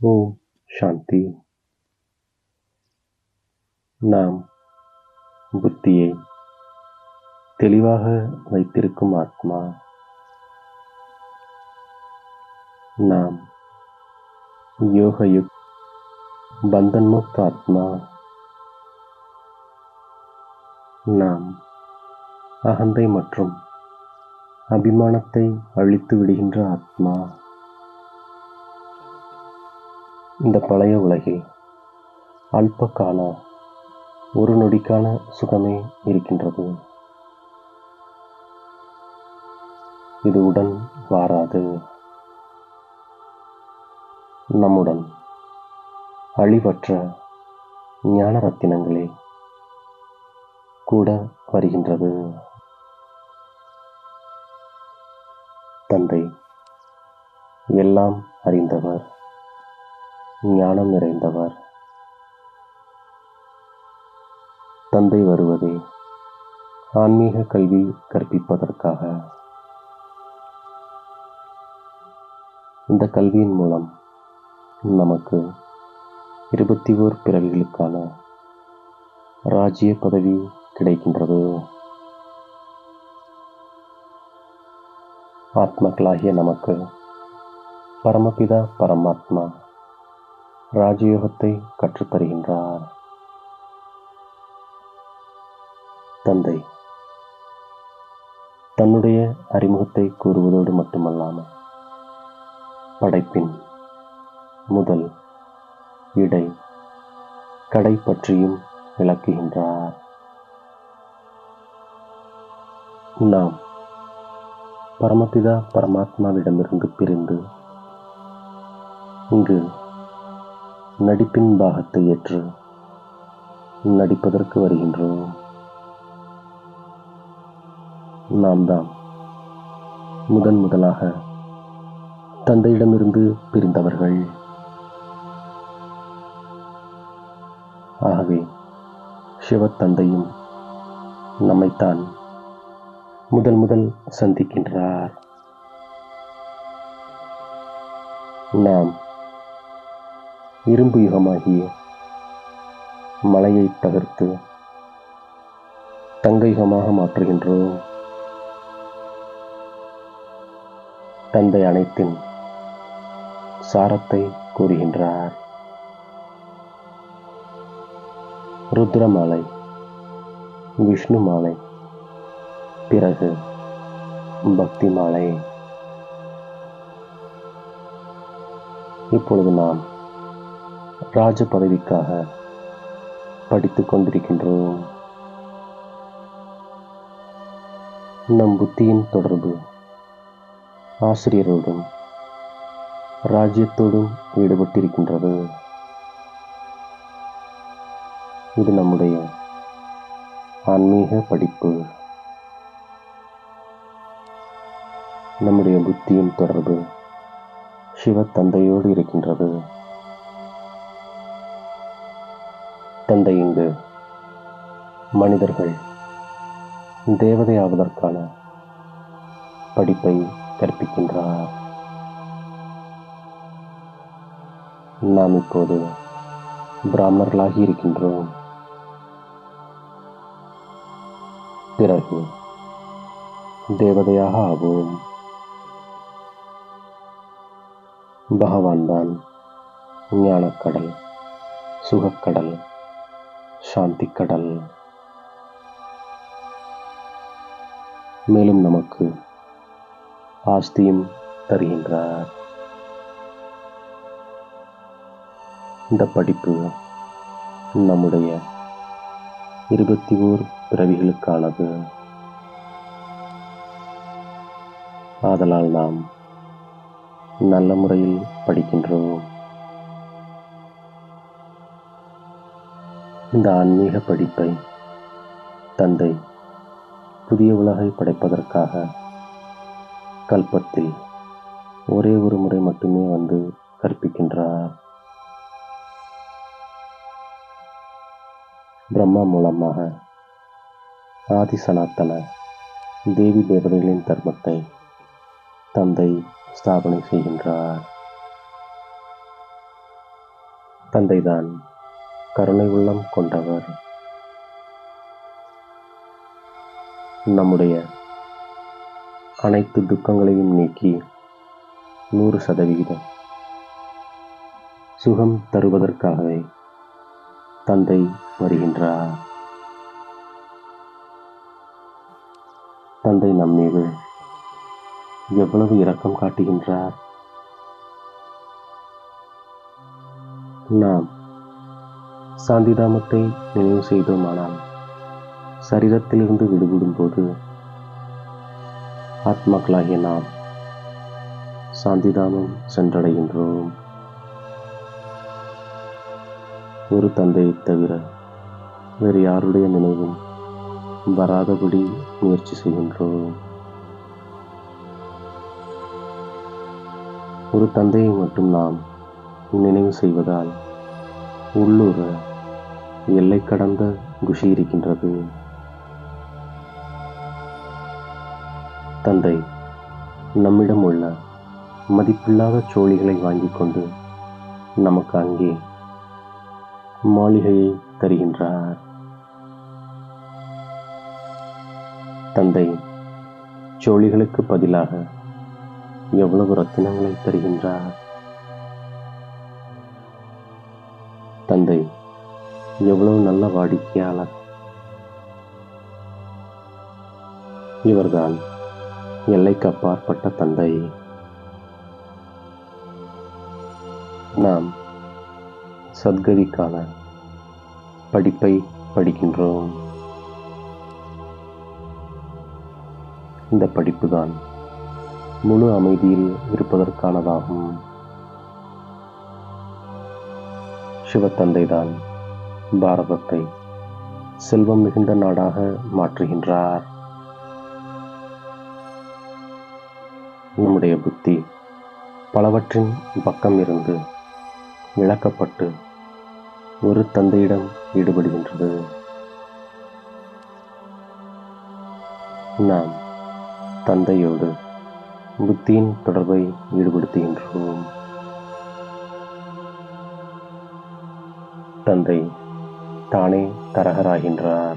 ஓம் சாந்தி நாம் புத்தியை தெளிவாக வைத்திருக்கும் ஆத்மா நாம் யோகயுக் பந்தன்முக்த ஆத்மா நாம் அகந்தை மற்றும் அபிமானத்தை அழித்து விடுகின்ற ஆத்மா. இந்த பழைய உலகில் அல்ப ஒரு நொடிக்கான சுகமே இருக்கின்றது. இது உடன் வாராது. நம்முடன் அழிவற்ற ஞான ரத்தினங்களே கூட வருகின்றது. தந்தை எல்லாம் அறிந்தவர். ஞானம் நிறைந்தவர். தந்தை வருவதே ஆன்மீக கல்வி கற்பிப்பதற்காக. இந்த கல்வியின் மூலம் நமக்கு இருபத்தி ஓர் பிறவிகளுக்கான ராஜ்ய பதவி கிடைக்கின்றது. ஆத்மக்களாகிய நமக்கு பரமபிதா பரமாத்மா ராஜயோகத்தை கற்றுத்தருகின்றார். தந்தை தன்னுடைய அறிமுகத்தை கூறுவதோடு மட்டுமல்லாமல் படைப்பின் முதல் இடை கடை பற்றியும் விளக்குகின்றார். நாம் பரமபிதா பரமாத்மாவிடமிருந்து பிரிந்து இங்கு நடிப்பின் பாகத்தை ஏற்று நடிப்பதற்கு வருகின்றோம். நாம் தான் முதன் முதலாக தந்தையிடமிருந்து பிரிந்தவர்கள். ஆகவே சிவத்தந்தையும் நம்மைத்தான் முதல் முதல் சந்திக்கின்றார். நாம் இரும்பு யுகமாகிய மலையை தகர்த்து தங்க யுகமாக மாற்றுகின்றோம். தந்தை அனைத்தின் சாரத்தை கூறுகின்றார். ருத்ர மாலை விஷ்ணு மாலை பிறகு பக்தி மாலை இப்பொழுது நாம் ராஜ பதவிக்காக படித்துக் கொண்டிருக்கின்றோம். நம் புத்தியின் தொடர்பு ஆசிரியரோடும் ராஜ்யத்தோடும் ஈடுபட்டிருக்கின்றது. இது நம்முடைய ஆன்மீக படிப்பு. நம்முடைய புத்தியின் தொடர்பு சிவ தந்தையோடு இருக்கின்றது. தந்தை இங்கு மனிதர்கள் தேவதை ஆவதற்கான படிப்பை கற்பிக்கின்றார். நாம் இப்போது பிராமணர்களாகி இருக்கின்றோம். பிறகு தேவதையாக ஆவோம். பகவான் தான் ஞானக்கடல் சுகக்கடல் சாந்தி கடல் மேலும் நமக்கு ஆஸ்தியும் தருகின்றார். இந்த படிப்பு நம்முடைய இருபத்தி ஓர் பிறவிகளுக்கானது. ஆதலால் நாம் நல்ல முறையில் படிக்கின்றோம். இந்த ஆன்மீக படிப்பை தந்தை புதிய உலகை படைப்பதற்காக கல்பத்தில் ஒரே ஒரு முறை மட்டுமே வந்து கற்பிக்கின்றார். பிரம்மா மூலமாக ஆதி சனாத்தன தேவி தேவதைகளின் தர்மத்தை தந்தை ஸ்தாபனை செய்கின்றார். தந்தைதான் கருணை உள்ளம் கொண்டவர். நம்முடைய அனைத்து துக்கங்களையும் நீக்கி நூறு சதவிகிதம் சுகம் தருவதற்காகவே தந்தை வருகின்றார். தந்தை நம்மீது எவ்வளவு இரக்கம் காட்டுகின்றார்? நாம் சாந்திதாமத்தை நினைவு செய்தோமானால் சரீரத்திலிருந்து விடுபடும் போது ஆத்மாக்களாகிய நாம் சாந்திதாமம் சென்றடைகின்றோம். ஒரு தந்தையை தவிர வேறு யாருடைய நினைவும் வராதபடி முயற்சி செய்கின்றோம். ஒரு தந்தையை மட்டும் நாம் நினைவு செய்வதால் உள்ளூர எல்லை கடந்த குஷி இருக்கின்றது. தந்தை நம்மிடம் உள்ள மதிப்பில்லாத சோழிகளை வாங்கிக் கொண்டு நமக்கு அங்கே மாளிகையை தருகின்றார். தந்தை சோழிகளுக்கு பதிலாக எவ்வளவு ரத்தினங்களை தருகின்றார்? தந்தை எவ்வளவு நல்ல வாடிக்கையாளர். இவர்தான் எல்லைக்கு அப்பாற்பட்ட தந்தை. நாம் சத்கதிக்கான படிப்பை படிக்கின்றோம். இந்த படிப்புதான் முழு அமைதியில் இருப்பதற்கானதாகும். சிவத்தந்தைதான் பாரதத்தை செல்வம் மிகுந்த நாடாக மாற்றுகின்றார். நம்முடைய புத்தி பலவற்றின் பக்கம் இருந்து விளக்கப்பட்டு ஒரு தந்தையிடம் ஈடுபடுகின்றது. நாம் தந்தையோடு புத்தியின் தொடர்பை ஈடுபடுத்துகின்றோம். தந்தை தானே தரகராகின்றார்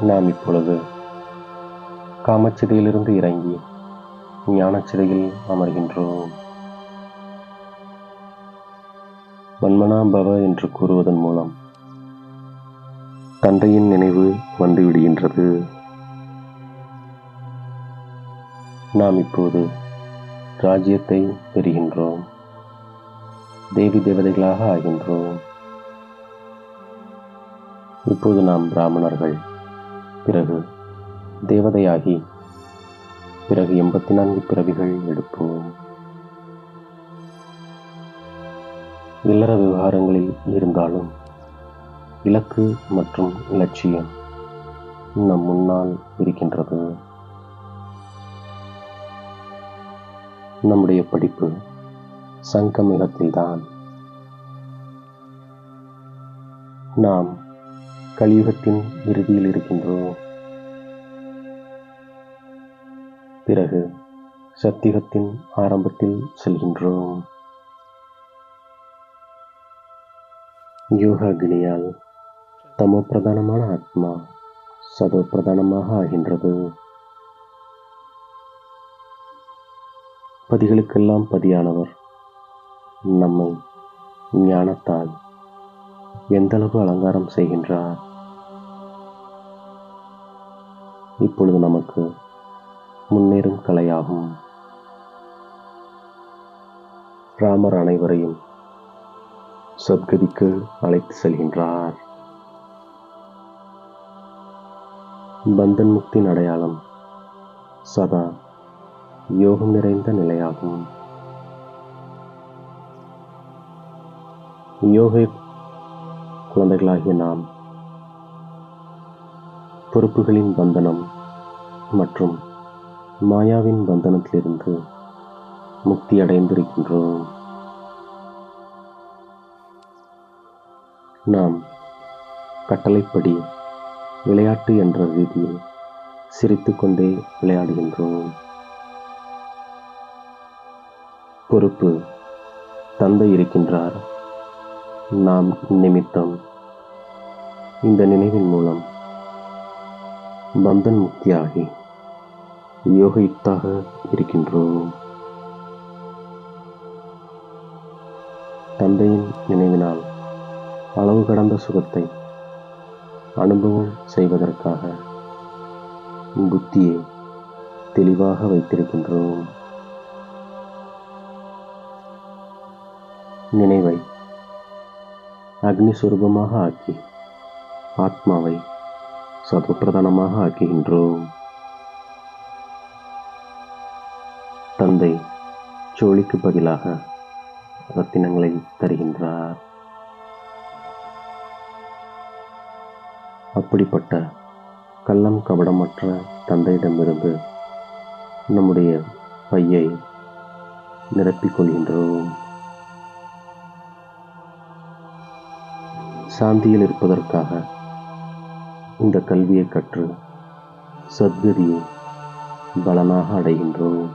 நாம் இப்பொழுது காமச்சிதையிலிருந்து இறங்கி ஞானச்சிதையில் அமர்கின்றோம். வன்மனாபவ என்று கூறுவதன் மூலம் தந்தையின் நினைவு வந்துவிடுகின்றது. நாம் இப்போது ராஜ்யத்தை பெறுகின்றோம். தேவி தேவதைகளாக ஆகின்றோம். இப்போது நாம் பிராமணர்கள். பிறகு தேவதையாகி பிறகு எண்பத்தி நான்கு பிறவிகள் எடுப்போம். இல்லற விவகாரங்களில் இருந்தாலும் இலக்கு மற்றும் இலட்சியம் நம் முன்னால் இருக்கின்றது. நம்முடைய படிப்பு சங்கமிகத்தில்தான் நாம் கலியுகத்தின் இறுதியில் இருக்கின்றோம். பிறகு சத்தியகத்தின் ஆரம்பத்தில் செல்கின்றோம். யோக அக்னியால் தமோ பிரதானமான ஆத்மா சதோ பிரதானமாக ஆகின்றது. பதிகளுக்கெல்லாம் பதியானவர் நம்மை ஞானத்தால் எந்தளவு அலங்காரம் செய்கின்றார்? இப்பொழுது நமக்கு முன்னேறும் கலையாகும். ராமர் அனைவரையும் சத்கதிக்கு அழைத்து செல்கின்றார். பந்தன் முக்தியின் அடையாளம் சதா யோகம் நிறைந்த நிலையாகும். யோகை குழந்தைகளாகிய நாம் பொறுப்புகளின் பந்தனம் மற்றும் மாயாவின் பந்தனத்திலிருந்து முக்தி அடைந்திருக்கின்றோம். நாம் கட்டளைப்படி விளையாட்டு என்ற ரீதியில் சிரித்துக்கொண்டே விளையாடுகின்றோம். பொறுப்பு தந்தை இருக்கின்றார். நாம் நிமித்தம். இந்த நினைவின் மூலம் பந்தன் முக்தியாகி யோகயுக்தாக இருக்கின்றோம். தந்தையின் நினைவினால் அளவு கடந்த சுகத்தை அனுபவம் செய்வதற்காக புத்தியை தெளிவாக வைத்திருக்கின்றோம். நினைவை அக்னி சுரூபமாக ஆக்கி ஆத்மாவை சதோப்பிரதானமாக ஆக்குகின்றோம். தந்தை சோழிக்கு பதிலாக ரத்தினங்களை தருகின்றார். அப்படிப்பட்ட கள்ளம் கபடமற்ற தந்தையிடமிருந்து நம்முடைய பையை நிரப்பிக் சாந்தியில் இருப்பதற்காக இந்த கல்வியை கற்று சத்கதியை பலனாக அடைகின்றோம்.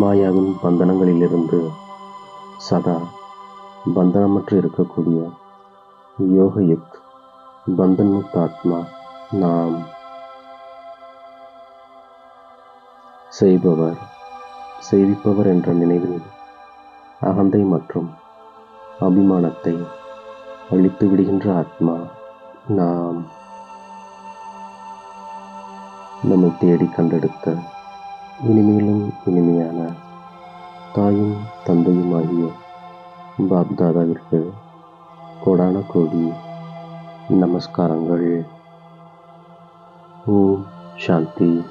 மாயாவின் பந்தனங்களிலிருந்து சதா பந்தனமற்று இருக்கக்கூடிய யுக்த் பந்தன்முக்த ஆத்மா நாம் செய்பவர் செய்விப்பவர் என்ற நினைவில் அகந்தை மற்றும் அபிமானத்தை அழித்து விடுகின்ற ஆத்மா நாம். நம்மை தேடி கண்டெடுத்த இனிமேலும் இனிமையான தாயும் தந்தையும் ஆகிய பாப்தாதாவிற்கு கோடான கோடி நமஸ்காரங்கள். ஓம் சாந்தி.